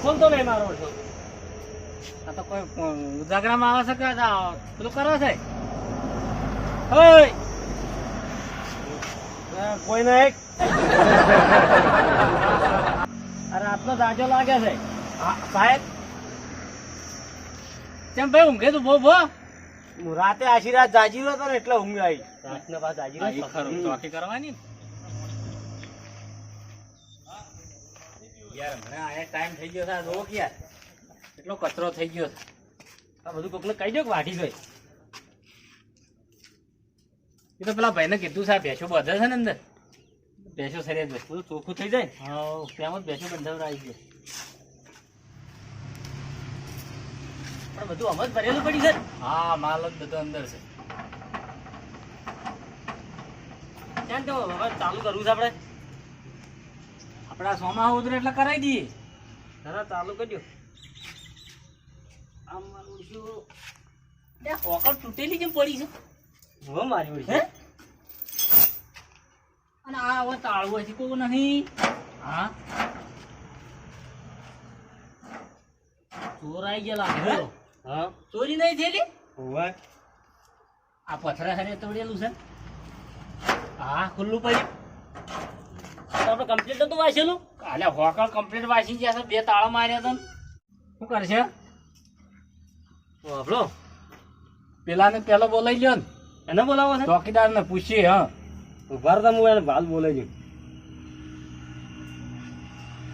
ઓળખો તો નહીં મારો ઓળખો આ તો કોઈ ઉજાગરામાં આવે છે કે પેલું કરો છે? કોઈ ના એક? અરે આટલો દાજો લાગે છે. સાહેબ? કેમ ભાઈ ઊંઘે તું બહુ બહુ? રાતે આશીર્વાદ જાજી રહ્યો હતો ને એટલે ઊંઘ આવી. રાતના બાદ જાજી રહ્યો કરવાની. યાર આયા ટાઈમ થઈ ગયો છે રોક યાર. કેટલો કચરો થઈ ગયો આ બધું કોકને કહી દો કે વાઢી જોઈ. એ તો પેલા ભાઈને કીધું છે આ ભેંસો બધે છે ને અંદર. ભેંસો સરે બધું ચોખ્ખું થઈ જાય. હા. ત્યાં જ ભેંસો બંધાવડાવી છે. પણ બધું આમ જ ભરેલું પડી છે હા માલ જ બધો અંદર છે. ક્યાં તો હવે ચાલુ કરવું છે આપણે? આપડા સોમા ઉતરે એટલે કરાવી દઈએ. જરા ચાલુ કરજો. આમ મારું ત્યાં હોકર તૂટેલી કેમ પડી છે. હવે મારી ઓળી હે? છે અને આ હવે તાળું હજી કોઈ નહીં. હા? ચોર ગયેલા હા? ચોરી નહીં થયેલી? હોવે. આ પથરા હરે તોડેલું છે. હા ખુલ્લું પડ્યું. આપણે કમ્પ્લીટ નતું વાંચેલું? કાલે હોકર કમ્પ્લીટ વાંચી ગયા છે બે તાળા માર્યા હતા શું કરશે? આપણો પેલાને પેલો બોલાવી લ્યો ને. એને બોલાવો છે ચોકીદાર ને પૂછીએ હા. ઊભા રહો હું એને ભાલ બોલાઈ જઉં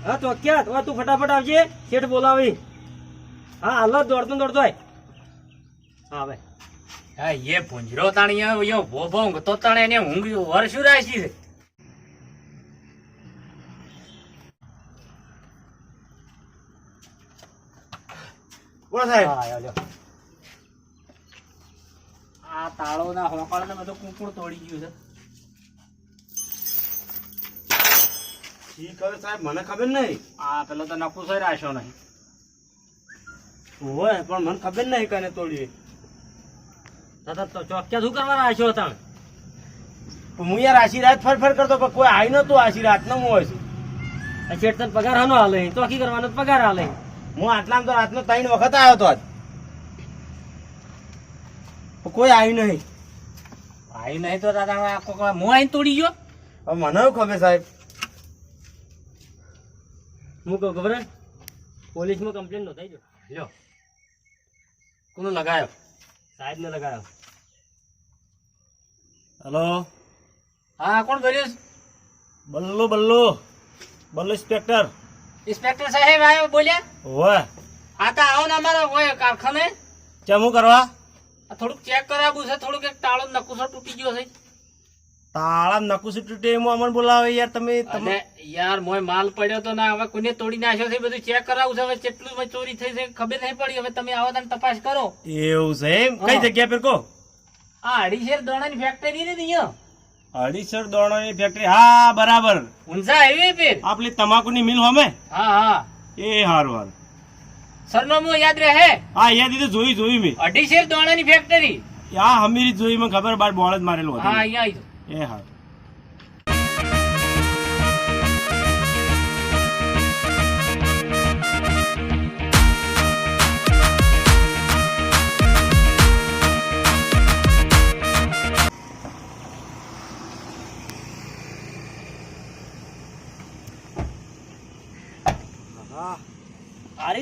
હા તો ક્યાં તો તું ફટાફટ આવજે. શેઠ બોલાવી. હા હાલો જ દોડતો દોડતો આય. હા ભાઈ હા એ ભૂંજરો તાણી ભોભો ઊંઘતો તાણે એને ઊંઘ વર્ષું રાશી છે. બોલો સાહેબ. હા આવ્યો આ તાળો ના હોકળ ને બધું કુકુડ તોડી ગયું છે. ઠીક હવે સાહેબ મને ખબર નહીં. આ પેલો તો નકુસો આશો નહીં. હોય પણ મને ખબર નહીં કને તોડી દાદા તો ચોક્યા શું કરવા આશો હતા હું યાર આશીર્વાદ ફર ફર કરતો પણ કોઈ આવી નતું આશીર્વાદ નો હું હોય. છું પગાર હાનો હાલે તો કરવાનો પગાર હાલે. હું આટલા તો રાતનો ત્રણ વખત આવ્યો તો આજ. કોઈ આવ્યું નહીં. આવ્યું નહીં તો દાદા હવે આ હું આવીને તોડી ગયો? હવે મને શું ખબર સાહેબ? હું કહું ખબર પોલીસમાં કમ્પ્લેન નોંધાઈ જો લ્યો. કોનો લગાયો? સાહેબ ને લગાયો. હેલો? હા કોણ કર્યું? બલ્લો બલ્લો. બલ્લો ઇન્સ્પેક્ટર. ઇન્સ્પેક્ટર સાહેબ આવ્યો બોલ્યા? ઓવે આ તો આવો ને અમારા હોય કારખાને. ચમુ કરવા? આ થોડુંક ચેક કરાવવું છે થોડુંક એક તાળો નકુસો તૂટી ગયો છે. તાળા નકુસી તૂટે એમાં અમને બોલાવે યાર તમે તમે યાર મોય માલ પડ્યો તો ના હવે કોને તોડી નાખ્યો છે બધું ચેક કરાવું છે હવે કેટલું ચોરી થઈ છે ખબર નહીં પડી હવે તમે આવો તને તપાસ કરો. એવું છે એમ? કઈ જગ્યા પર કહો? આ અઢીસેર દોણાની ફેક્ટરી ને અહીંયા અઢીસર દોણાની ફેક્ટરી હા બરાબર. ઊંઝા હાઈવે પે આપલી તમાકુની મિલ હોમે? હા હા. એ હારું હારું. સરનામું યાદ રહે? હા યાદ દીધું જોઈ જોઈ મેં. અઢીસેર દોણાની ફેક્ટરી આ હમીરી જોઈ મને ખબર બાર બોળ જ મારેલું હા અહીંયા એ હારું. હા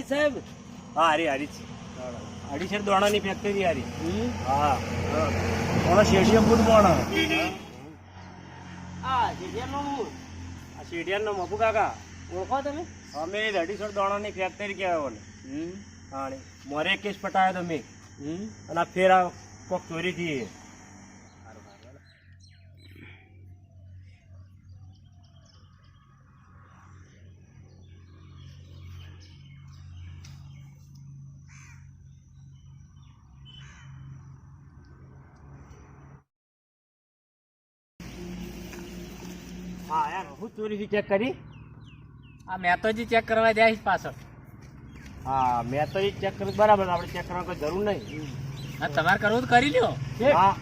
આરી સાહેબ. હા હારી હારી અઢીસર દોણાની ફેક્ટરી હારી હા કોણ શેઠિયા ફૂટ કોણ હા જેડિયાનો આ શેઠિયાનો મપુ કાકા. ઓળખો તમે? અમે અઢીસર દોણાની ફેક્ટરી કહેવાય મને હાણી મોરે કેસ પટાયો તમે અને આ ફેર આ કોક ચોરી થી હા યાર હું ચોરીથી ચેક કરી? આ મેં તો જ ચેક કરવા જાય પાછળ. હા મેં તો ચેક કર્યું બરાબર આપણે ચેક કરવાની કોઈ જરૂર નહીં. હા તમારે કરવું તો કરી લ્યો. હા.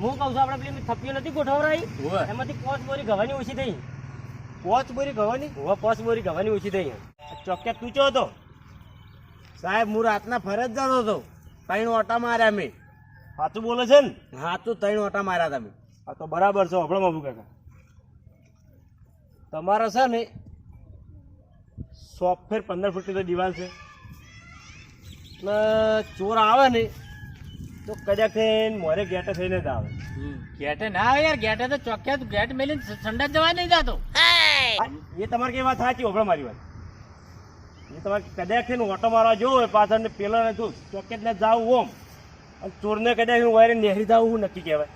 હું કહું છું આપણે પેલી થપ્પીઓ નથી ગોઠવરાઈ. એમાંથી પોચ બોરી ગવાની ઓછી થઈ. પોચ બોરી ગવાની? હવે પાંચ બોરી ગવાની ઓછી થઈ. ચોક્કસ તું ચો હતો સાહેબ હું રાતના ફરજ જતો હતો ત્રણ ઓટા માર્યા મેં. સાચું બોલે છે ને? હા તો ત્રણ ઓટા માર્યા તમે. હા તો બરાબર છો હમણાં બાબુ કાકા. તમારે છે ને સોફ્ટવેર ફેર પંદર ફૂટની તો દિવાલ છે. એટલે ચોર આવે ને તો કદાચ થઈને મોરે ગેટે થઈને જ આવે. ગેટે ના આવે યાર ગેટે તો ચોક્કસ ગેટ મેલીને સંડા જવા નહીં જાતો. એ તમારી કઈ વાત સાચી હોભળો મારી વાત. એ તમારે કદાચ થઈને ઓટો મારવા જવું હોય પાછળ ને પેલો ને તું ચોક્કસ ને જાવું ઓમ. અને ચોરને કદાચ વાયરે નેહરી જાવું હું નક્કી કહેવાય.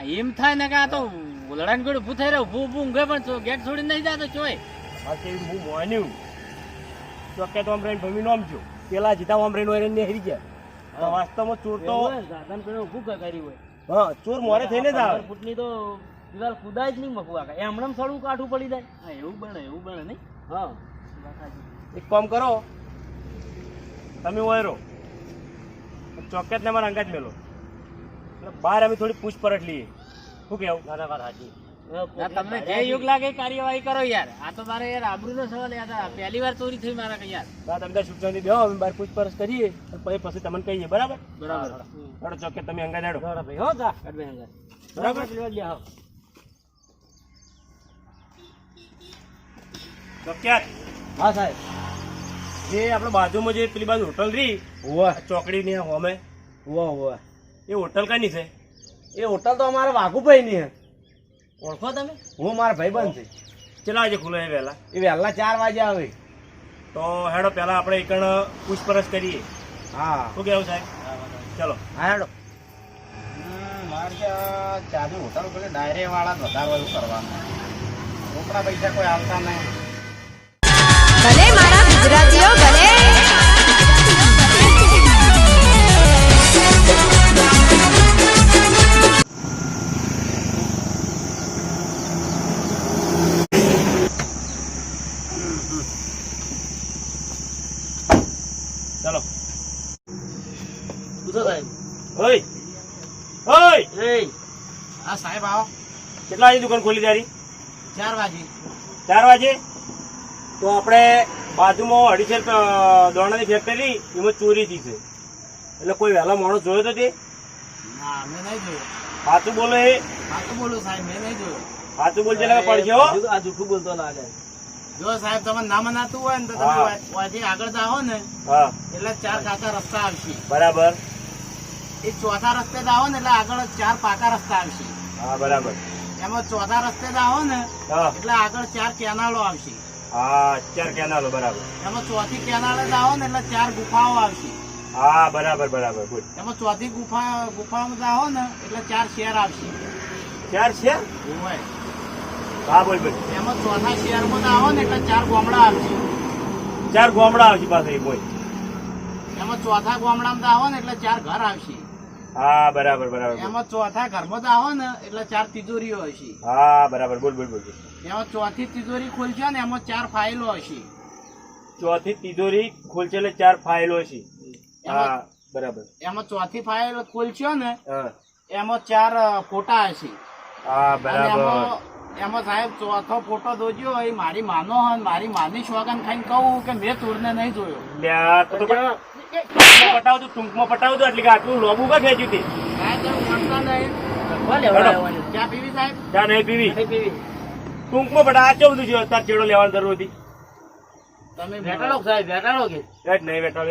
એમ થાય ને કે આ તો લડાઈ ગોળ ભૂ થઈ રહ્યો. ભૂ ઊભું ઊંઘે પણ ગેટ છોડી નહીં જાતો ચોય. બાકી હું મોન્યું. ચોક્કસ આમ રહીને ભમી નોમ છું. પેલા જીતા આમ રહીને ને હરી ગયા. તો વાસ્તવમાં ચોર તો દાદાને પેલો ઊભું ક- કર્યું હોય. હા ચોર મોરે થઈને જ આવે. ફૂટની તો દિવાલ ખુદાય જ નહીં મકવા કાંઈ. હમણાં સળું કાઠું પડી જાય. હા એવું બને એવું બને નહીં. હા. એક કામ કરો. તમે ઓયરો. ચોકેત ને મારા અંગાજ મેલો. બહાર અમે થોડી પૂછપરછ લઈએ. શું કેવું ના, ના, વાત સાચી. તમને જે યોગ લાગે કાર્યવાહી કરો યાર? આ તો મારે યાર આબરૂ નો સવાલ યાર આ પહેલી વાર ચોરી થઈ મારા યાર? ના તમને સૂચનાથી બેહો અમે બહાર પૂછપરછ કરીએ પછી પછી તમને કહીએ બરાબર? બરાબર. ચોકે તમે અંગાજ હેડો બરાબર. ભાઈ, હો જા, અડવે અંગા બરાબર. લેવા લે, હા. ચોક્કસ હા સાહેબ. જે આપણે બાજુમાં જે પેલી બાજુ હોટલ રહી ચોકડી ને ચોકડીની હોમે. હોવા હોવા. એ હોટલ કઈ છે? એ હોટલ તો અમારા વાઘુભાઈ ની છે. ઓળખો તમે? હું મારા ભાઈબંધ છે. કેટલા વાગે ખુલે વહેલા? એ વહેલા ચાર વાગે આવે. તો હેડો પેલા આપણે એકણ પૂછપરછ કરીએ. હા. શું કેવું સાહેબ? ચલો. હા હેડો. મારે ચાલુ હોટલ પેલે ડાયરે વાળા વધારે એવું કરવાનું. રોકડા પૈસા કોઈ આવતા નહીં. ભલે મારા ગુજરાતીઓ પૂછો સાહેબ ઓય. ઓય. એય, હા સાહેબ આવો. કેટલા વાગે દુકાન ખોલી તારી? ચાર વાગે. ચાર વાગે? તો આપણે બાજુમાં અઢીસો રૂપિયા દોણાની ફેક્ટરી એમાં ચોરી થઈ છે. એટલે કોઈ વહેલા માણસ જોયો તો તે? ના મેં નહીં જોયો. સાચું બોલો એ? સાચું બોલું સાહેબ મેં નહીં જોયો. સાચું એટલે પડશે હો. આ જૂઠું બોલતો લાગે. જો સાહેબ તમે ના મનાતું હોય ને તો તમે આગળ જાઓ ને એટલે ચાર કાચા રસ્તા આવશે. બરાબર. એ ચોથા રસ્તે જાઓ ને એટલે આગળ ચાર પાકા રસ્તા આવશે. હા બરાબર. એમાં ચોથા રસ્તે જાઓ ને હા. એટલે આગળ ચાર કેનાલો આવશે. હા ચાર કેનાલો બરાબર. એમાં ચોથી કેનાલ જ આવો ને એટલે ચાર ગુફાઓ આવશે. હા બરાબર બરાબર બોલ. એમાં ચોથી ગુફા ગુફામાં જાઓ ને એટલે ચાર શેર આવશે. ચાર શેર? હા બોલ બોલ. એમાં ચોથા શેરમાં જાઓ ને એટલે ચાર ગોમડા આવશે. ચાર ગોમડા આવશે પાસે બોલ. એમાં ચોથા ગોમડામાં જાઓ ને એટલે ચાર ઘર આવશે. હા બરાબર બરાબર એમાં ચોથા ઘરમાં જાઓ ને એટલે ચાર તિજોરીઓ હશે. હા બરાબર બોલ બોલ બોલ બોલ. એમાં ચોથી તિજોરી ખોલશો ને એમાં ચાર ફાઇલો હશે. ચોથી તિજોરી ખોલશે એટલે ચાર ફાઇલો હશે. હા બરાબર. એમાં ચોથી ફાઇલ ખોલશો ને એમાં ચાર ફોટા હશે. હા બરાબર એમાં એમાં સાહેબ ચોથો ફોટો દોજ્યો એ મારી માનો હન મારી માની શોગન ખાઈને કહું કે મેં તુરને નહીં જોયો. લ્યા, તો તો ટૂંકમાં પટાવતું ટૂંકમાં એટલે કે આટલું લોબુ કા ખેંચ્યું તે? સાહેબ એવું કરતા નહીં. કોણ લેવડાવવાનું? ચા પીવી સાહેબ? ચા નહીં પીવી? ટૂંકમાં પટા આ કેવું છે તાર ચેડો લેવાની જરૂર હતી તમે બેટાડો સાહેબ? બેટાડો કે? એ નહીં બેઠા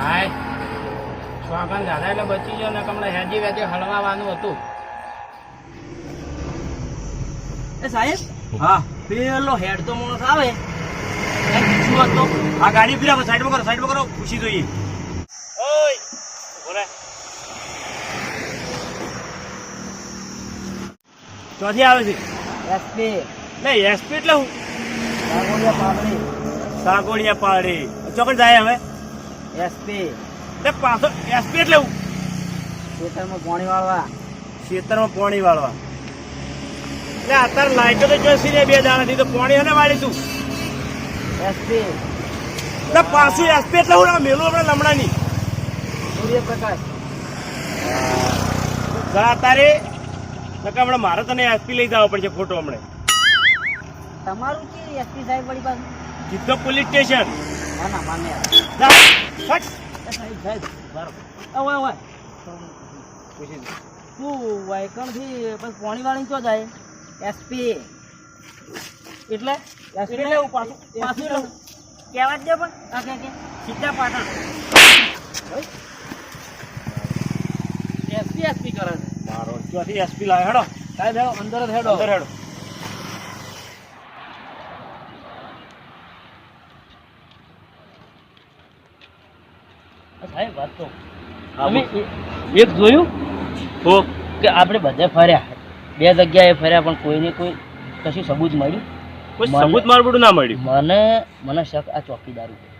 હાય. શોગન દાદા એટલે બચી ગયો ને કમણે હેજી વેજી હળવાવાનું હતું. એ સાહેબ? હા. પેલો હેડ તો માણસ આવે. હતો આ ગાડી રાખો સાઈડમાં કરો સાઈડમાં કરો ખુશી જોઈએ. ઓય બોલે ચોથી આવે છે? એસપી લે એસપી એટલે હું? સાગોડિયા પાડી સાગોડિયા પાડી ચોકડ જાય હવે? એસપી લે પાછો એસપી એટલે હું? ખેતરમાં પાણી વાળવા. ખેતરમાં પાણી વાળવા. એટલે અત્યારે લાઈટો તો જોઈશી ને બે દાણાથી તો પાણી અને વાળીશું. એસપી એટલે પાછું એસપી એટલે હું મેલું આપણે લમણાની. સૂર્યપ્રકાશ. જા તારે નકા હમણાં મારે તને એસપી લઈ જવા પડશે ફોટો હમણે. તમારું કે એસપી સાહેબ વળી પાસે સીધો પોલીસ સ્ટેશન ના ના માન્ય. જા, ફટ સાહેબ સાહેબ બરાબર. ઓય ઓય. તું વાયકણથી પછી પોણી વાળી ચો જાય? એસપી એટલે એસપી લેવું પાછું પાછું લેવું કહેવા જ દે પણ. આ કે કે સીધા પાટણ. એસપી એસપી કરે. છે મારો ચોથી એસપી લાવે હેડો. સાહેબ હેડો અંદર જ હેડો. અંદર હેડો. સાહેબ વાત તો અમે એક જોયું? હો. કે આપણે બધે ફર્યા. બે જગ્યાએ ફર્યા પણ કોઈને કોઈ કશું સબૂત મળ્યું? કોઈ સબૂત મારું ના મળ્યું? મને મને શક આ ચોકીદાર ઉપર.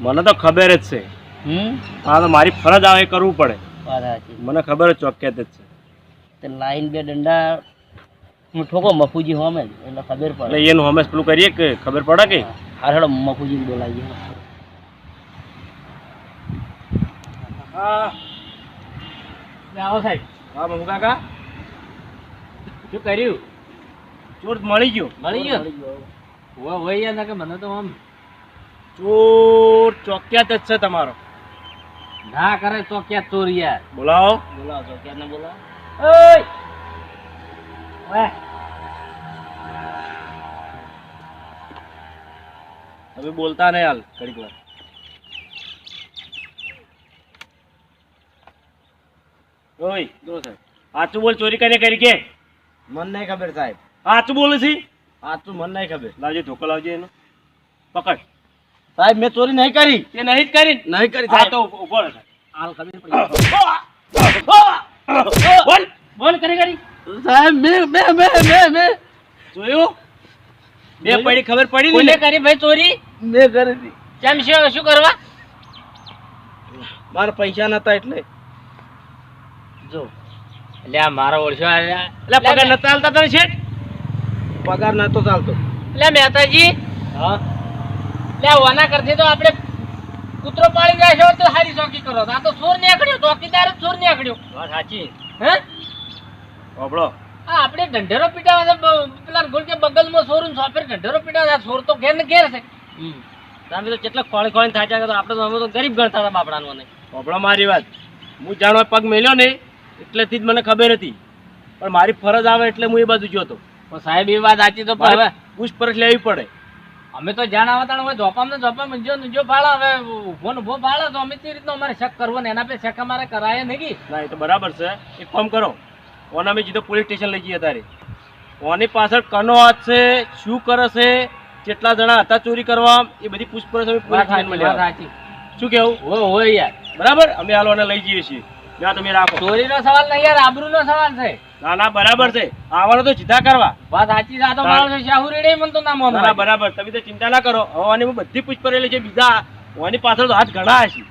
મને તો ખબર જ છે. હમ? આ તો મારી ફરજ આવે કરવું પડે. મને ખબર જ ચોક્કસ જ છે. તે લાઈન બે દંડા હું ઠોકો મફુજી હોમે એટલે ખબર એટલે પડે એનું હોમે પેલું કરીએ કે ખબર પડે કે? હેડો મફુજી બોલાવીએ. હા આવો સાહેબ. હા મમ્મી કાકા. શું કર્યું? ચોર મળી ગયો. મળી ગયો? હોય હોય યાર ના કે મને તો આમ ચોર ચોક્યાત જ છે તમારો. ના કરે તો ચોર યાર? બોલાવો. બોલાવો ચોકીદારને બોલાવો? ઓય! ઓય! હવે બોલતા નહીં હાલ ઘડીક વાર. ઓય જો સાહેબ. આચું બોલ ચોરી કરીને કરી કે? મન નહીં ખબર સાહેબ. આચું બોલે છે? આચું મન નહીં ખબર. લાવજે ધોકો લાવજે એનો. પકડ. સાહેબ મેં ચોરી નહીં કરી. તે નહીં જ કરી? નહીં કરી સાહેબ. તો ઊભો રહે હાલ ખબર પડી. બોલ બોલ કરી કરી. સાહેબ મેં મે મે મે મે. જોયું? બે પડી ખબર પડી કોને કરી ભાઈ ચોરી? મેં કરી હતી કેમ શું શું કરવા? મારા પૈસા નતા એટલે. જો. એટલે આ મારો ઓળશો એટલે પગાર નતા ચાલતા તને છે પગાર નતો ચાલતો. એટલે મહેતાજી હા? એટલે ઓના કરતી તો આપણે કૂતરો પાળી જાય તો સારી ચોકી કરો. આ તો ચોર નીકળ્યો ચોકીદાર ચોર નીકળ્યો. વાત સાચી. હે? ઓબળો આ આપણે ઢંઢેરો પીટાવા પેલા ગોળ કે બગલમાં ચોર સોફેર ઢંઢેરો પીટાવા સોર ચોર તો ઘેર ને ઘેર છે. તમે તો કેટલા ખોળી ખોળી થાય તો આપણે તો અમે તો ગરીબ ગણતા હતા બાપડાનો હોબળો મારી વાત. હું જાણવા પગ મેલ્યો ને એટલેથી જ મને ખબર હતી. પણ મારી ફરજ આવે એટલે હું એ બાજુ જોતો પણ સાહેબ એ વાત સાચી તો હવે પૂછપરછ લેવી પડે. અમે તો જાણ આવતા હવે જોપામ ને જોપામ જો જો ફાળો હવે ઊભો ને ઊભો ફાળો તો અમે તે રીતનો અમારે શક કરવો ને એના પે શક અમારે કરાય નહીં. ના એ તો બરાબર છે. એક કામ કરો ઓને અમે જીધો પોલીસ સ્ટેશન લઈ જઈએ તારે ઓની પાછળ કનો હાથ છે શું કરે છે કેટલા જણા હતા ચોરી કરવા એ બધી પૂછપરછ અમે પોલીસ સ્ટેશનમાં લેવા. શું કેવું? હોય હોય યાર. બરાબર? અમે હાલો લઈ જઈએ છીએ. ત્યાં તમે રાખો. ચોરીનો સવાલ નહીં યાર આબરૂનો સવાલ છે. ના ના બરાબર છે. આવવાનું તો સીધા કરવા. વાત સાચી સાતો મારો છે શાહુ રેડે મન તો ના મોન બરાબર. તમે તો ચિંતા ના કરો. હવે હું બધી પૂછપરેલી છે બીજા ઓની પાછળ તો હાથ ઘણા હશે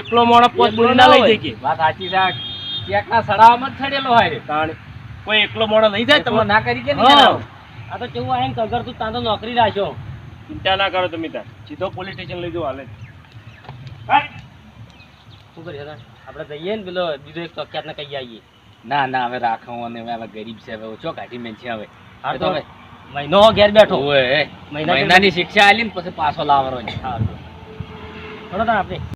એકલો મોણો પોત બોલી ના લઈ જાય કે વાત સાચી છે ચેકના સડાવામાં જ છડેલો હોય તાણ કોઈ એકલો મોણો લઈ જાય તમે ના કરી કે. નહીં આ તો કેવું આયન કગર તું તાંતો નોકરી રાખ્યો ચિંતા ના કરો તમે તાર. સીધો પોલીસ સ્ટેશન લઈ જાઓ હાલે. શું કરીએ તાણ? આપણે જઈએ ને પેલો બીજો એક ચોકિયાતને કહી આવીએ. ના ના હવે રાખો અને હવે ગરીબ છે હવે ઓછો કાઢી મેં છે હવે. હા તો હવે મહિનો ઘેર બેઠો. હોય મહિનાની શિક્ષા આલી ને પછી પાછો લાવવાનો. છે હા થોડો આપણે